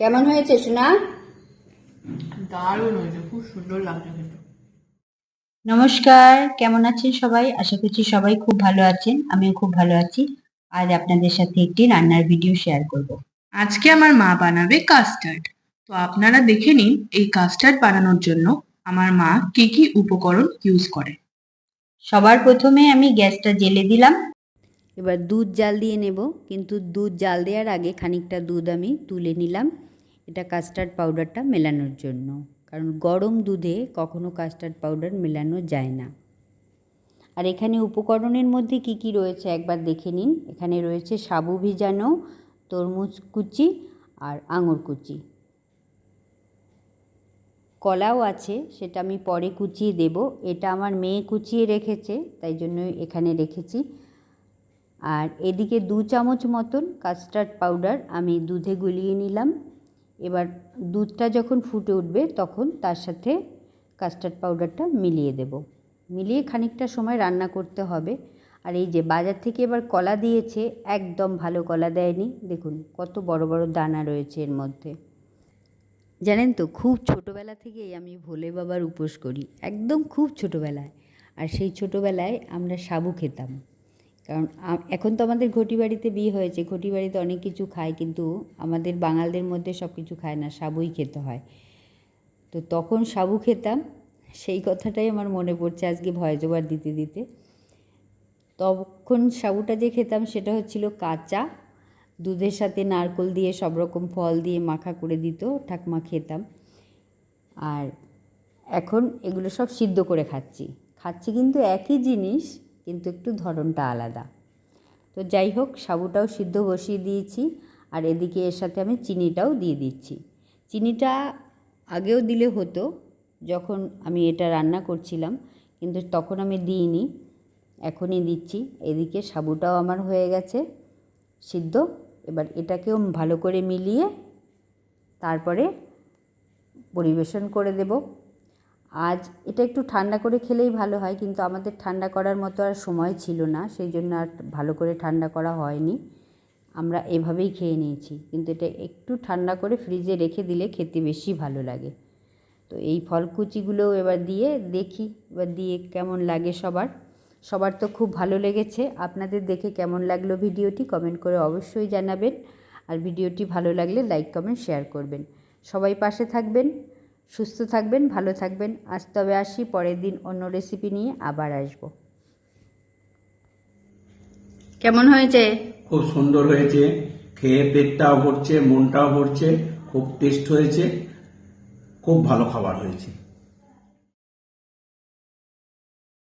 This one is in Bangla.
কেমন হয়েছে সোনা? দারুণ হয়েছে খুব সুন্দর লাগছে কিন্তু। নমস্কার কেমন আছেন সবাই? আশা করছি সবাই খুব ভালো আছেন আমিও খুব ভালো আছি। আজ আপনাদের সাথে একটি রান্নার ভিডিও শেয়ার করব। আজকে আমার মা বানাবে কাস্টার্ড তো আপনারা দেখে নিন এই কাস্টার্ড বানানোর জন্য আমার মা কি কি উপকরণ ইউজ করে। সবার প্রথমে আমি গ্যাসটা জেলে দিলাম। এবার দুধ জাল দিয়ে নেব কিন্তু দুধ জাল দেওয়ার আগে খানিকটা দুধ আমি তুলে নিলাম। এটা কাস্টার্ড পাউডারটা মেলানোর জন্য। কারণ গরম দুধে কখনো কাস্টার্ড পাউডার মেলানো যায় না। আর এখানে উপকরণের মধ্যে কি কি রয়েছে একবার দেখে নিন। এখানে রয়েছে সাবু ভিজানো, তরমুজ কুচি আর আঙুর কুচি। কলাও আছে, সেটা আমি পরে কুচিয়ে দেব। এটা আমার মেয়ে কুচিয়ে রেখেছে, তাই জন্য এখানে রেখেছি। আর এদিকে দু চামচ মতন কাস্টার্ড পাউডার আমি দুধে গুলিয়ে নিলাম। এবার দুধটা যখন ফুটে উঠবে, তখন তার সাথে কাস্টার্ড পাউডারটা মিলিয়ে দেব। মিলিয়ে খানিকটা সময় রান্না করতে হবে। আর এই যে বাজার থেকে এবার কলা দিয়েছে, একদম ভালো কলা দেয়নি। দেখুন, কত বড় বড় দানা রয়েছে এর মধ্যে। জানেন তো, খুব ছোটোবেলা থেকেই আমি ভোলে বাবার উপোস করি। একদম খুব ছোটোবেলায়। আর সেই ছোটোবেলায় আমরা সাবু খেতাম। কারণ এখন তো আমাদের ঘটি বাড়িতে বিয়ে হয়েছে ঘটি বাড়িতে অনেক কিছু খায় কিন্তু আমাদের বাঙালদের মধ্যে সব কিছু খায় না, সাবুই খেতে হয়। তো তখন সাবু খেতাম, সেই কথাটাই আমার মনে পড়ছে আজকে ভয়জোবার দিতে দিতে। তখন সাবুটা যে খেতাম সেটা হচ্ছিল কাঁচা, দুধের সাথে নারকোল দিয়ে সব রকম ফল দিয়ে মাখা করে দিত, ঠাকমা খেতাম। আর এখন এগুলো সব সিদ্ধ করে খাচ্ছি। খাচ্ছি কিন্তু একই জিনিস কিন্তু একটু ধরনটা আলাদা। তো যাই হোক সাবুটাও সিদ্ধ বসিয়ে দিয়েছি, আর এদিকে এর সাথে আমি চিনিটাও দিয়ে দিচ্ছি। চিনিটা আগেও দিলে হতো, যখন আমি এটা রান্না করছিলাম, কিন্তু তখন আমি দিইনি, এখনই দিচ্ছি। এদিকে সাবুটাও আমার হয়ে গেছে, সিদ্ধ। এবার এটাকেও ভালো করে মিলিয়ে তারপরে পরিবেশন করে দেব। আজ এটা একটু ঠান্ডা করে খেলেই ভালো হয়, কিন্তু আমাদের ঠান্ডা করার মতো আর সময় ছিল না সেই জন্য আর ভালো করে ঠান্ডা করা হয়নি। আমরা এভাবেই খেয়ে নিয়েছি, কিন্তু এটা একটু ঠান্ডা করে ফ্রিজে রেখে দিলে খেতে বেশি ভালো লাগে। তো এই ফলকুচিগুলোও এবার দিয়ে দেখি, এবার দিয়ে কেমন লাগে সবার। সবার তো খুব ভালো লেগেছে, আপনাদের দেখে কেমন লাগল ভিডিওটি কমেন্ট করে অবশ্যই জানাবেন। আর ভিডিওটি ভালো লাগলে লাইক, কমেন্ট, শেয়ার করবেন। সবাই পাশে থাকবেন। সুস্থ থাকবেন, ভালো থাকবেন। আজ তবে আসি, পরের দিন অন্য রেসিপি নিয়ে আবার আসব। কেমন হয়েছে? খুব সুন্দর হয়েছে। খেয়ে পেটটাও ভরছে, মনটাও ভরছে, খুব টেস্ট হয়েছে। খুব ভালো খাবার হয়েছে।